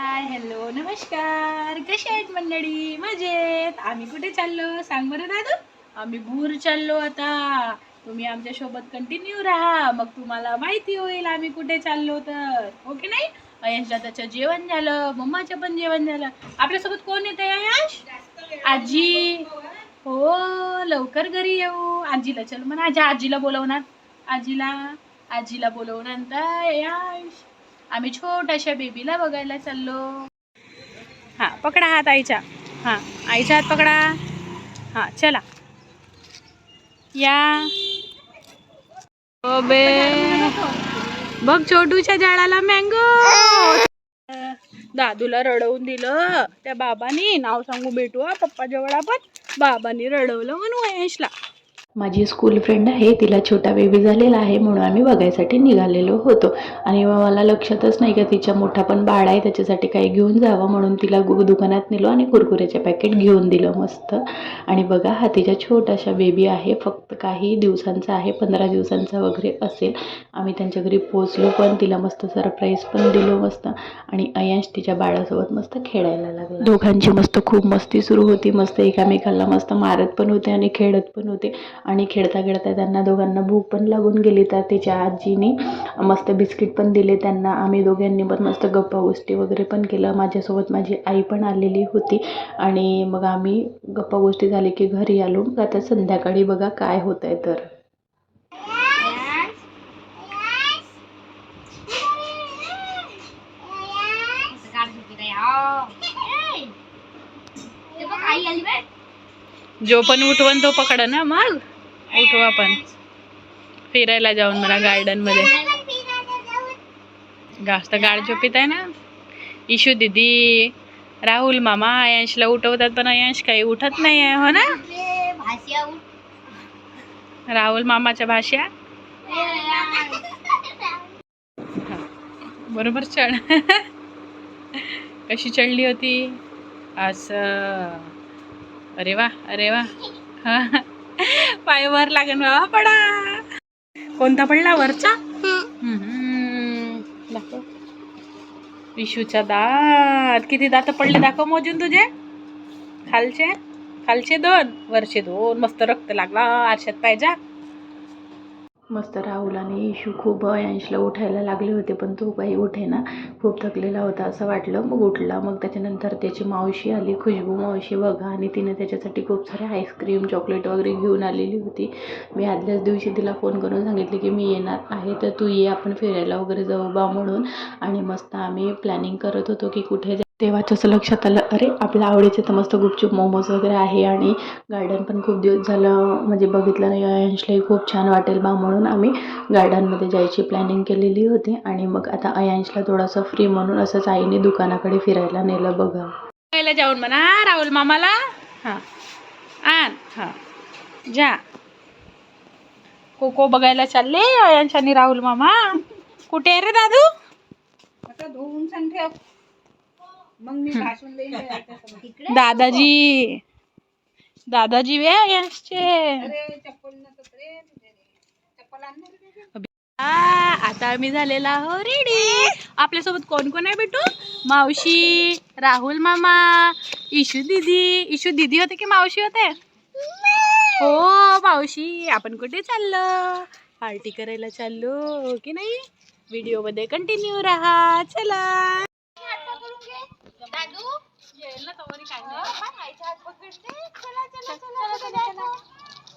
Hi hello नमस्कार. कशी आहेत मंडळी? मजेत. आम्ही कुठे चाललो? सांग बरं दादू. आम्ही भूर चाललो आता. तुम्ही आमच्यासोबत कंटिन्यू राहा. मग तुम्हाला माहिती होईल आम्ही कुठे चाललो तर. ओके की नाही? अयश दादाचं जेवण झालं. मम्माचं पण जेवण झालं. आपल्यासोबत कोण येतं अयश आजी. हो लवकर घरी येऊ. आजीला चल म्हणा. आजी आजीला बोलवणार. आजीला. आजीला बोलवणार. यश आम्ही छोट्याशा बेबीला बघायला चाललो. हा पकडा हात आईच्या. हा आईच्या हात पकडा. हा चला. या. बे. बघ छोटूच्या झाडाला मँगो दादूला रडवून दिलं. त्या बाबानी नाव सांगू भेटू पप्पा जवळ आपण. बाबांनी रडवलं म्हणून महेशला. माझी स्कूल फ्रेंड आहे तिला छोटा बेबी झालेला आहे म्हणून आम्ही बघायसाठी निघालेलो होतो. आणि मग मला लक्षातच नाही का तिच्या मोठा पण बाळ आहे त्याच्यासाठी काही घेऊन जावं म्हणून तिला गु दुकानात नेलो आणि कुरकुऱ्याचे पॅकेट घेऊन दिलं मस्त. आणि बघा हा तिच्या छोटाशा बेबी आहे फक्त काही दिवसांचा आहे पंधरा दिवसांचा वगैरे असेल. आम्ही त्यांच्या घरी पोचलो पण तिला मस्त सरप्राईज पण दिलो मस्त. आणि अयांश तिच्या बाळासोबत मस्त खेळायला लागला. दोघांची मस्त खूप मस्ती सुरू होती मस्त एकामेकाला मस्त मारत पण होते आणि खेळत पण होते. आणि खेळता खेळता त्यांना दोघांना भूक पण लागून गेली तर तिच्या आजीने मस्त बिस्किट पण दिले त्यांना. आम्ही दोघांनी पण मस्त गप्पा गोष्टी वगैरे पण केलं. माझ्यासोबत माझी आई पण आलेली होती. आणि मग आम्ही गप्पा गोष्टी झाली की घरी आलो. मग आता संध्याकाळी बघा काय होत आहे तर. जो पण उठवन तो पकड ना मग. उठू आपण. फिरायला जाऊन मला गार्डनमध्ये. जास्त गाड झोपीत आहे ना. इशू दीदी राहुल मामा अयांशला उठवतात पण अयांश काही उठत नाही आहे हो ना? राहुल मामाच्या भाषा बरोबर चढ. कशी चढली होती? असं. अरे वा अरे वा. पाय वर लागेल बाबा पडा. कोणता पडला वरचा? हम्म. दाखव. विशूचा दात. किती दात पडले दाखव मोजून तुझे. खालचे. खालचे दोन. वरचे दोन. मस्त रक्त लागला. आरशात पाहिजे मस्त राहुल आणि इशू खूप ऐंशीला उठायला लागले होते पण तो काही उठेना. खूप थकलेला होता असं वाटलं. मग उठला. मग त्याच्यानंतर त्याची मावशी आली खुशबू मावशी बघा. आणि तिने त्याच्यासाठी खूप सारे आईस्क्रीम चॉकलेट वगैरे घेऊन आलेली होती. मी आदल्याच दिवशी तिला फोन करून सांगितले की मी येणार आहे तर तू ये. आपण फिरायला वगैरे जाऊ बा म्हणून. आणि मस्त आम्ही प्लॅनिंग करत होतो की कुठे जा तेव्हा तसं लक्षात आलं अरे आपल्या आवडीचे तर मस्त गुपचूप मोमोज वगैरे आहे आणि गार्डन पण खूप दिवस झालं म्हणजे बघितलं नाही अयांशलाही खूप छान वाटेल बा म्हणून आम्ही गार्डनमध्ये जायची प्लॅनिंग केलेली होती आणि मग आता अयांशला थोडासा फ्री म्हणून असंच आईने दुकानाकडे फिरायला नेलं बघा. पहिला जाऊन म्हणा राहुल मामाला? हा. आण हा. जा. कोको बघायला चालले अयांश आणि राहुल मामा. कुठे आहे रे दादू? आता धुवून सांग ठेव. मग मी भासून देईन. दादाजी. दादाजी वे आता आम्ही झालेला हो रेडी आपल्यासोबत कोण कोण आहे बेटू? मावशी राहुल मामा इशू दीदी. इशू दीदी होते की मावशी होते? हो मावशी. आपण कुठे चाललो? पार्टी करायला चाललो हो की नाही? व्हिडिओमध्ये कंटिन्यू राहा. चला.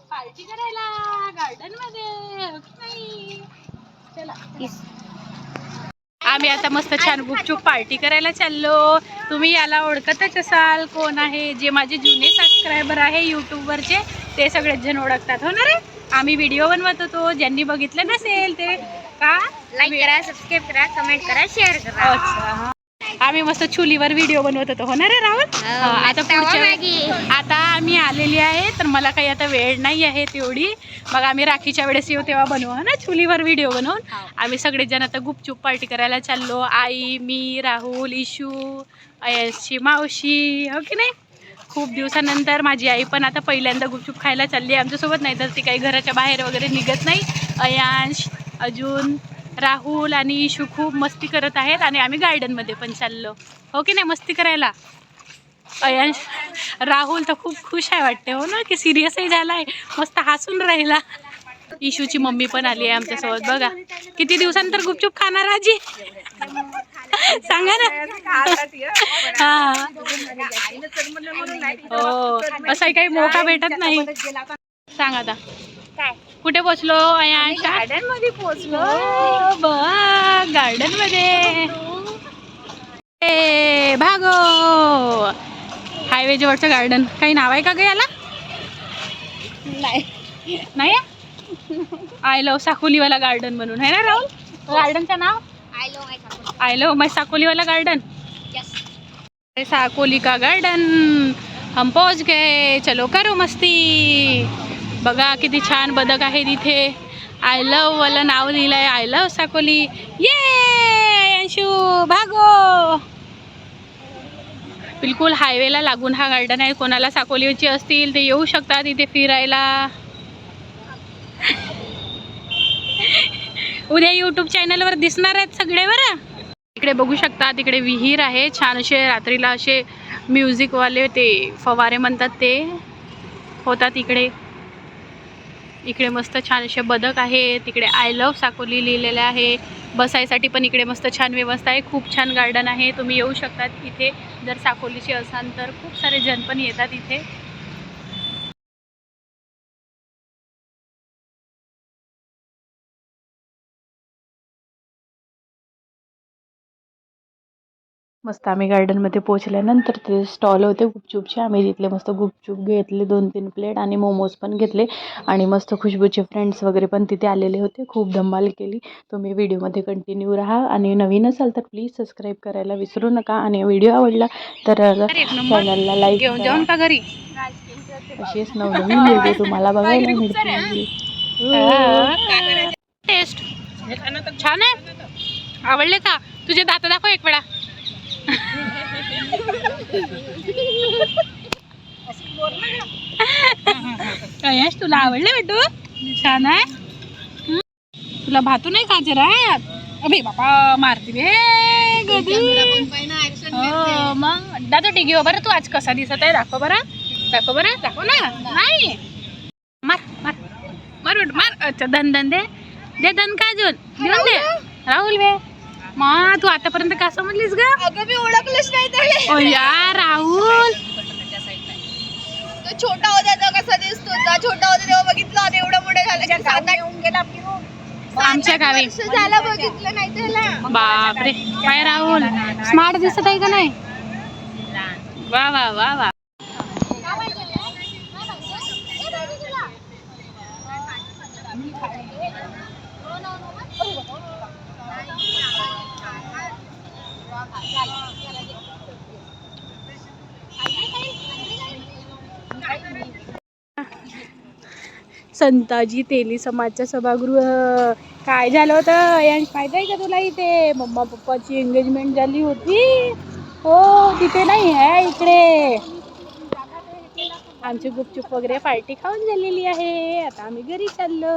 पार्टी करायला गार्डनमध्ये की नाही. चला आम्ही आता मस्त छान गुपचूप पार्टी करायला चाललो. तुम्ही याला ओळखतच असाल कोण आहे जे माझे जुने सबस्क्रायबर आहे यूट्यूबवरचे ते सगळेच जण ओळखतात. हो ना रे? आम्ही व्हिडिओ बनवत होतो. ज्यांनी बघितलं नसेल ते का? लाईक करा सबस्क्राईब करा कमेंट करा शेअर करा. अच्छा. आम्ही मस्त चुलीवर व्हिडिओ बनवत होतो. हो ना रे राहुल हा, आता पुढच्या आता आम्ही आलेली आहे तर मला काही आता वेळ नाही आहे तेवढी. मग आम्ही राखीच्या वेळेस येऊ तेव्हा बनवू हा ना? चुलीवर व्हिडिओ बनवून. आम्ही सगळेजण आता गुपचूप पार्टी करायला चाललो. आई मी राहुल इशू अयशची मावशी हो की नाही? खूप दिवसानंतर माझी आई पण आता पहिल्यांदा गुपचूप खायला चालली आहे. आमच्यासोबत नाही तर ती काही घराच्या बाहेर वगैरे निघत नाही. अयांश अजून राहुल आणि इशू खूप मस्ती करत आहेत आणि आम्ही गार्डनमध्ये पण चाललो. हो की नाही? मस्ती करायला? अयांश राहुल तर खूप खुश आहे वाटते. हो ना? की सिरियसही झाला आहे मस्त हसून राहिला. इशूची मम्मी पण आली आहे आमच्यासोबत. बघा. किती दिवसानंतर गुपचूप खाणार आजी? सांगा ना. हा. हो. असाही काही मोका भेटत नाही. सांगा आता. कुठे पोचलो अयांश गार्डनमध्ये पोहोचलो गार्डनमध्ये भागो. हायवे जवळचं गार्डन काही नाव आहे का ग याला? नाही. नाही आय लव साकोलीवाला गार्डन म्हणून. आहे ना राहुल? गार्डनचं नाव? I love my I love my साकोलीवाला garden yes Sakoli का गार्डन हम पहुंच गए. चलो करो मस्ती. बघा किती छान बदक आहे तिथे आय लव वाला नाव लिहिलं आहे आय लव साकोली. ये अंशू भागो! बिलकुल हायवेला लागून हा गार्डन आहे. कोणाला साकोलीची असतील ते येऊ शकतात इथे फिरायला. उद्या यूट्यूब चॅनलवर दिसणार आहेत सगळे बरं. इकडे बघू शकता तिकडे विहीर आहे. छान असे रात्रीला असे म्युझिकवाले ते फवारे म्हणतात ते. होतात इकडे. इकडे मस्त छान असे बदक आहे तिकडे आय लव साकोली लिहिलेले आहे. बसायसाठी पण इकडे मस्त छान व्यवस्था आहे. खूप छान गार्डन आहे. तुम्ही येऊ शकतात इथे. जर साकोलीचे असाल तर खूप सारे जण पण येतात इथे. मस्त आम्ही गार्डनमध्ये पोहोचल्यानंतर ते स्टॉल होते गुपचूपचे. आम्ही तिथले मस्त गुपचूप घेतले दोन तीन प्लेट आणि मोमोज पण घेतले. आणि मस्त खुशबूचे फ्रेंड्स वगैरे पण तिथे आलेले होते. खूप धमाल केली. तुम्ही व्हिडिओमध्ये कंटिन्यू राहा. आणि नवीन असाल तर प्लीज सबस्क्राईब करायला विसरू नका. आणि व्हिडिओ आवडला तर चॅनलला लाईक असेच नवनवीन व्हिडिओ तुम्हाला बघायला मिळतील. टेस्ट छान आहे. आवडले का? तुझे दात दाखव एक वेळा. यश तुला आवडले बेटू? छान आहे? तुला भातू नाही का जरा अबे बाबा मारती गदी हो मग दादा टिगी बरं तू आज कसा दिसत आहे? दाखव बरं. दाखव बरं. दाखव ना. नाही. मार मार. मार बेट मार. अच्छा धन धन दे. दे धन का अजून? देऊन दे. राहुल बे. मा तू आतापर्यंत का समजलीस ग? अगं मी ओळखलंच नाही त्याला. ओ यार राहुल. तो छोटा होता तर कसा दिसतो होता. छोटा होता तेव्हा बघितलं आणि एवढं मोठं झालं. की सात आठ येऊन गेला आमच्या गावी. झालं बघितलं नाही त्याला. बापरे. काय राहुल. स्मार्ट दिसत आहे का नाही? वा वा वा वा. संताजी तेली समाजच्या सभागृह काय झालं होतं? यांनी फायदा आहे का तुला इथे? मम्मा पप्पाची एंगेजमेंट झाली होती. हो तिथे नाही आहे इकडे. आमची गुपचूप वगैरे पार्टी खाऊन झालेली आहे. आता आम्ही घरी चाललो.